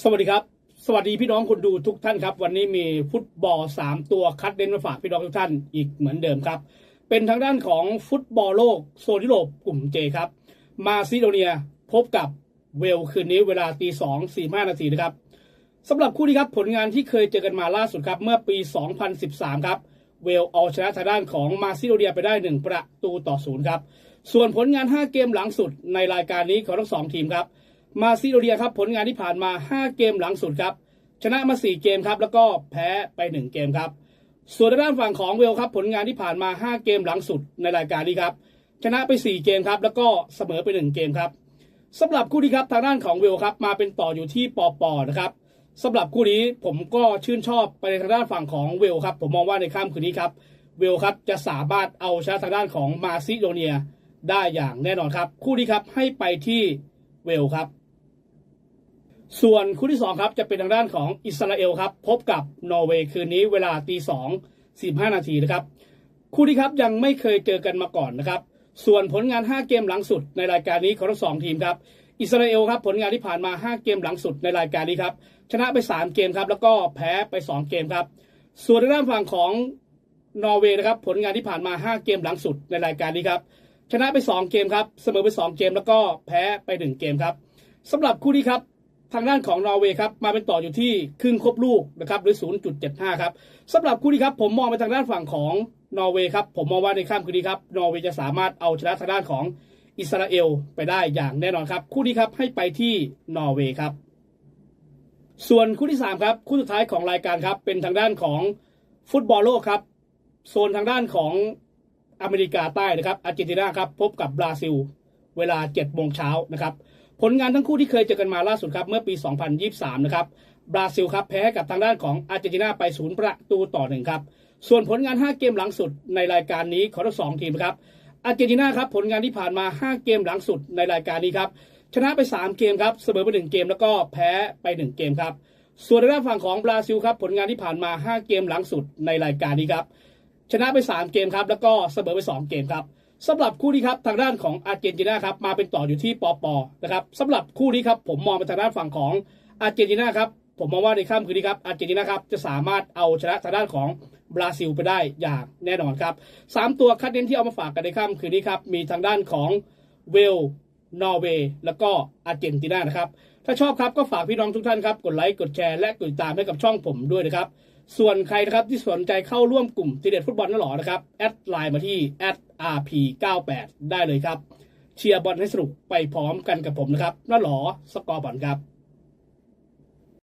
สวัสดีครับ สวัสดีพี่น้องคนดูทุกท่านครับ วันนี้มีฟุตบอล3ตัวคัดเน้นมาฝากพี่น้องทุกท่านอีกเหมือนเดิมครับ เป็นทางด้านของฟุตบอลโลกโซนยุโรปกลุ่มเจครับ มาซิโดเนียพบกับเวลคืนนี้เวลาตีสองสี่ห้านาทีนะครับสำหรับคู่นี้ครับผลงานที่เคยเจอกันมาล่าสุดครับ เมื่อปี 2013 ครับ เวลเอาชนะทางด้านของมาซิโดเนียไปได้ 1 ประตูต่อศูนย์ครับ ส่วนผลงาน 5 เกมหลังสุดในรายการนี้ของทั้งสองทีมครับ มาซิโดเนียครับผลงานที่ผ่านมา 5 เกมหลังสุดครับ ชนะมา 4 เกมครับ แล้วก็แพ้ไป 1 เกมครับ ส่วนทางด้านฝั่งของเวลครับ ผลงานที่ผ่านมา 5 เกมหลังสุดในรายการนี้ครับ ชนะไป 4 เกมครับ แล้วก็เสมอไป 1 เกมครับสำหรับคู่นี้ครับทางด้านของเวลครับมาเป็นต่ออยู่ที่ปอปอนะครับสำหรับคู่นี้ผมก็ชื่นชอบไปในทางด้านฝั่งของเวลครับ ผมมองว่าในค่ำคืนนี้ครับเวลครับจะสามารถเอาชนะทางด้านของมาซิโดเนียได้อย่างแน่นอนครับ คู่นี้ครับให้ไปที่เวลครับ ส่วนคู่ที่สองครับ จะเป็นทางด้านของอิสราเอลครับ พบกับนอร์เวย์คืนนี้เวลาตีสองสี่ห้านาทีนะครับ คู่นี้ครับยังไม่เคยเจอกันมาก่อนนะครับ ส่วนผลงาน 5 เกมหลังสุดในรายการนี้ของทั้งสองทีมครับอิสราเอลครับผลงานที่ผ่านมา 5 เกมหลังสุดในรายการนี้ครับชนะไป 3 เกมครับ แล้วก็แพ้ไป 2 เกมครับ ส่วนทางด้านฝั่งของนอร์เวย์นะครับผลงานที่ผ่านมา 5 เกมหลังสุดในรายการนี้ครับชนะไป 2 เกมครับเสมอไป 2 เกมแล้วก็แพ้ไป 1 เกมครับสำหรับคู่นี้ครับ ทางด้านของนอร์เวย์ครับมาเป็นต่ออยู่ที่ครึ่งครบลูกนะครับหรือ 0.75 ครับสำหรับคู่นี้ครับผมมองไปทางด้านฝั่งของนอร์เวย์ครับผมมองว่าในข้ามคืนนี้ครับนอร์เวย์จะสามารถเอาชนะทางด้านของอิสราเอลไปได้อย่างแน่นอนครับ คู่นี้ครับให้ไปที่นอร์เวย์ครับ ส่วนคู่ที่3ครับคู่สุดท้ายของรายการครับเป็นทางด้านของฟุตบอลโลกครับโซนทางด้านของอเมริกาใต้นะครับอาร์เจนตินาครับพบกับบราซิล เวลา7โมงเช้านะครับ ผลงานทั้งคู่ที่เคยเจอกันมาล่าสุดครับเมื่อปี 2023 นะครับบราซิลครับแพ้กับทางด้านของอาร์เจนตินาไปศูนย์ประตูต่อหนึ่งครับส่วนผลงาน 5 เกมหลังสุดในรายการนี้ของทั้งสองทีมครับอาร์เจนตินาครับผลงานที่ผ่านมา 5 เกมหลังสุดในรายการนี้ครับชนะไป 3 เกมครับเสมอไป 1 เกมแล้วก็แพ้ไป 1 เกมครับส่วนทางด้านฝั่งของบราซิลครับผลงานที่ผ่านมา 5 เกมหลังสุดในรายการนี้ครับชนะไป 3 เกมครับแล้วก็เสมอไป 2 เกมครับ สำหรับคู่นี้ครับทางด้านของอาร์เจนตินาครับมาเป็นต่ออยู่ที่ปอปอนะครับสำหรับคู่นี้ครับผมมองไปทางด้านฝั่งของอาร์เจนตินาครับผมมองว่าในค่ำคืนนี้ครับอาร์เจนตินาครับจะสามารถเอาชนะทางด้านของบราซิลไปได้อย่างแน่นอนครับสามตัวคัดเน้นที่เอามาฝากกันในค่ำคืนนี้ครับมีทางด้านของเวลนอร์เวย์แล้วก็อาร์เจนตินานะครับถ้าชอบครับก็ฝากพี่น้องทุกท่านครับกดไลค์กดแชร์และกดติดตามให้กับช่องผมด้วยนะครับ ส่วนใครนะครับที่สนใจเข้าร่วมกลุ่มทีเด็ดฟุตบอลนั่นหรอนะครับ แอดไลน์มาที่ @rp98 ได้เลยครับ เชียร์บอลให้สนุกไปพร้อมกันกับผมนะครับนั่นหรอสกอร์บอลครับ